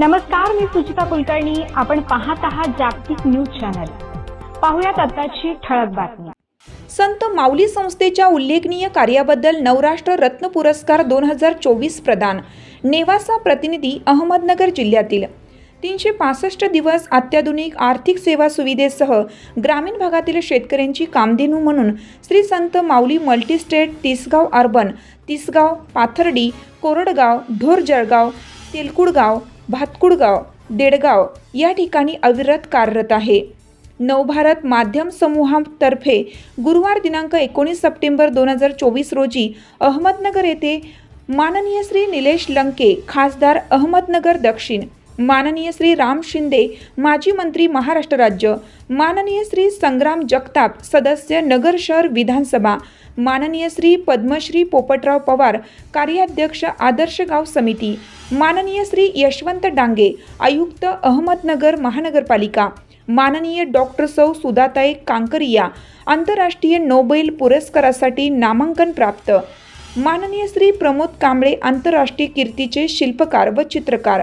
नमस्कार मी सुचिता कुलकर्णी. आपण पाहत आहात जागतिक न्यूज चॅनल. पाहुयात आताची ठळक बातमी. संत माऊली संस्थेच्या उल्लेखनीय कार्याबद्दल नवराष्ट्र रत्न पुरस्कार दोन हजार चोवीस प्रदान. नेवासा प्रतिनिधी अहमदनगर जिल्ह्यातील. तीनशे पासष्ट दिवस अत्याधुनिक आर्थिक सेवा सुविधेसह ग्रामीण भागातील शेतकऱ्यांची कामधेनू म्हणून श्री संत माऊली मल्टीस्टेट तिसगाव अर्बन तिसगाव पाथर्डी कोरडगाव ढोर जळगाव तेलकुडगाव भातकुडगाव देडगाव या ठिकाणी अविरत कार्यरत आहे. नवभारत माध्यम समूहातर्फे गुरुवार दिनांक एकोणीस सप्टेंबर दोन हजार चोवीस रोजी अहमदनगर येथे माननीय श्री निलेश लंके खासदार अहमदनगर दक्षिण माननीय श्री राम शिंदे माजी मंत्री महाराष्ट्र राज्य माननीय श्री संग्राम जगताप सदस्य नगर शहर विधानसभा माननीय श्री पद्मश्री पोपटराव पवार कार्याध्यक्ष आदर्श गाव समिती माननीय श्री यशवंत डांगे आयुक्त अहमदनगर महानगरपालिका माननीय डॉक्टर सौ सुधाताई कांकरिया आंतरराष्ट्रीय नोबेल पुरस्कारासाठी नामांकन प्राप्त माननीय श्री प्रमोद कांबळे आंतरराष्ट्रीय कीर्तीचे शिल्पकार व चित्रकार.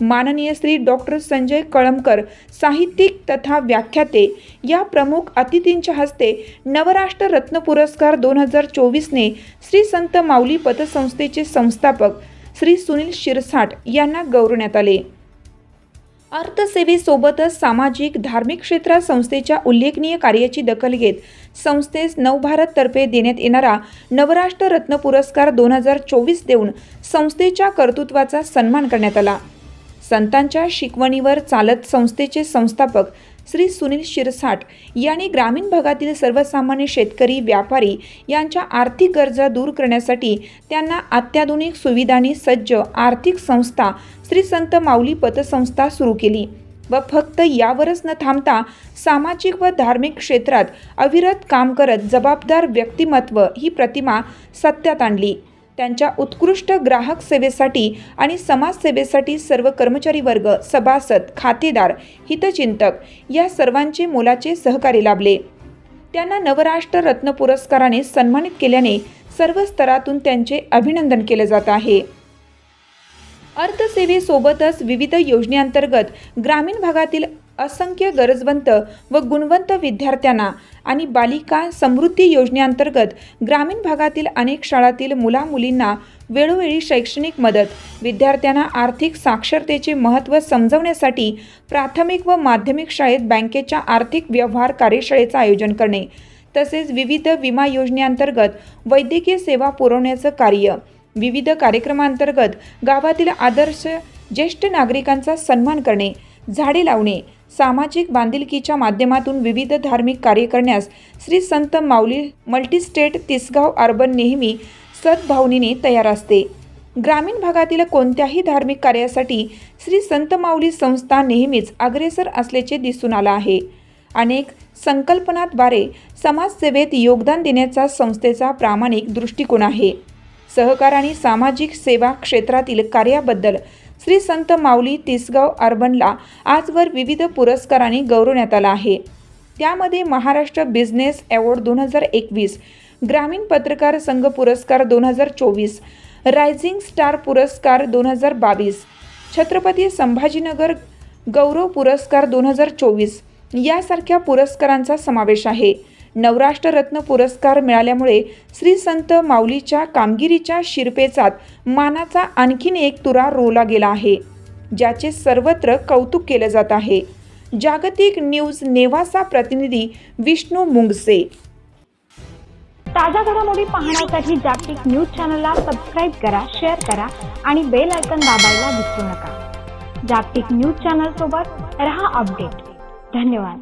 माननीय श्री डॉक्टर संजय कळमकर साहित्यिक तथा व्याख्याते या प्रमुख अतिथींच्या हस्ते नवराष्ट्र रत्न पुरस्कार दोन हजार चोवीसने श्री संत माऊली पतसंस्थेचे संस्थापक श्री सुनील शिरसाट यांना गौरवण्यात आले. अर्थसेवेसोबतच सामाजिक धार्मिक क्षेत्रात संस्थेच्या उल्लेखनीय कार्याची दखल घेत संस्थेस नवभारततर्फे देण्यात येणारा नवराष्ट्र रत्न पुरस्कार दोन हजार चोवीस देऊन संस्थेच्या कर्तृत्वाचा सन्मान करण्यात आला. संतांच्या शिकवणीवर चालत संस्थेचे संस्थापक श्री सुनील शिरसाट यांनी ग्रामीण भागातील सर्वसामान्य शेतकरी व्यापारी यांच्या आर्थिक गरजा दूर करण्यासाठी त्यांना अत्याधुनिक सुविधांनी सज्ज आर्थिक संस्था श्री संत माऊली पतसंस्था सुरू केली व फक्त यावरच न थांबता सामाजिक व धार्मिक क्षेत्रात अविरत काम करत जबाबदार व्यक्तिमत्व ही प्रतिमा सत्यात आणली. त्यांच्या उत्कृष्ट ग्राहक सेवेसाठी आणि समाजसेवेसाठी सर्व कर्मचारी वर्ग सभासद खातेदार हितचिंतक या सर्वांचे मोलाचे सहकार्य लाभले. त्यांना नवराष्ट्र रत्न पुरस्काराने सन्मानित केल्याने सर्व स्तरातून त्यांचे अभिनंदन केले जात आहे. अर्थसेवेसोबतच विविध योजनेअंतर्गत ग्रामीण भागातील असंख्य गरजवंत व गुणवंत विद्यार्थ्यांना आणि बालिका समृद्धी योजनेअंतर्गत ग्रामीण भागातील अनेक शाळातील मुलामुलींना वेळोवेळी शैक्षणिक मदत विद्यार्थ्यांना आर्थिक साक्षरतेचे महत्त्व समजवण्यासाठी प्राथमिक व माध्यमिक शाळेत बँकेच्या आर्थिक व्यवहार कार्यशाळेचं आयोजन करणे तसेच विविध विमा योजनेअंतर्गत वैद्यकीय सेवा पुरवण्याचं कार्य विविध कार्यक्रमांतर्गत गावातील आदर्श ज्येष्ठ नागरिकांचा सन्मान करणे झाडे लावणे सामाजिक बांधिलकीच्या माध्यमातून विविध धार्मिक कार्य करण्यास श्री संत माऊली मल्टीस्टेट तिसगाव अर्बन नेहमी सद्भावनेने तयार असते. ग्रामीण भागातील कोणत्याही धार्मिक कार्यासाठी श्री संत माऊली संस्था नेहमीच अग्रेसर असल्याचे दिसून आलं आहे. अनेक संकल्पनाद्वारे समाजसेवेत योगदान देण्याचा संस्थेचा प्रामाणिक दृष्टिकोन आहे. सहकार आणि सामाजिक सेवा क्षेत्रातील कार्याबद्दल श्री संत माऊली तिसगाव अर्बनला आजवर विविध पुरस्कारांनी गौरवण्यात आला आहे. त्यामध्ये महाराष्ट्र बिझनेस अवॉर्ड दोन हजार एकवीस ग्रामीण पत्रकार संघ पुरस्कार दोन हजार चोवीस रायझिंग स्टार पुरस्कार दोन हजार बावीस छत्रपती संभाजीनगर गौरव पुरस्कार दोन हजार चोवीस यासारख्या पुरस्कारांचा समावेश आहे. नवराष्ट्ररत्न पुरस्कार मिळाल्यामुळे श्री संत माऊलीच्या कामगिरीच्या शिरपेचात मानाचा आणखीन एक तुरा रोवला गेला आहे ज्याचे सर्वत्र कौतुक केलं जात आहे. जागतिक न्यूज नेवासा प्रतिनिधी विष्णू मुंगसे. ताज्या घडामोडी पाहण्यासाठी जागतिक न्यूज चॅनलला सबस्क्राईब करा शेअर करा आणि बेल आयकन दाबायला विसरू नका. जागतिक न्यूज चॅनल सोबत रहा अपडेट. धन्यवाद.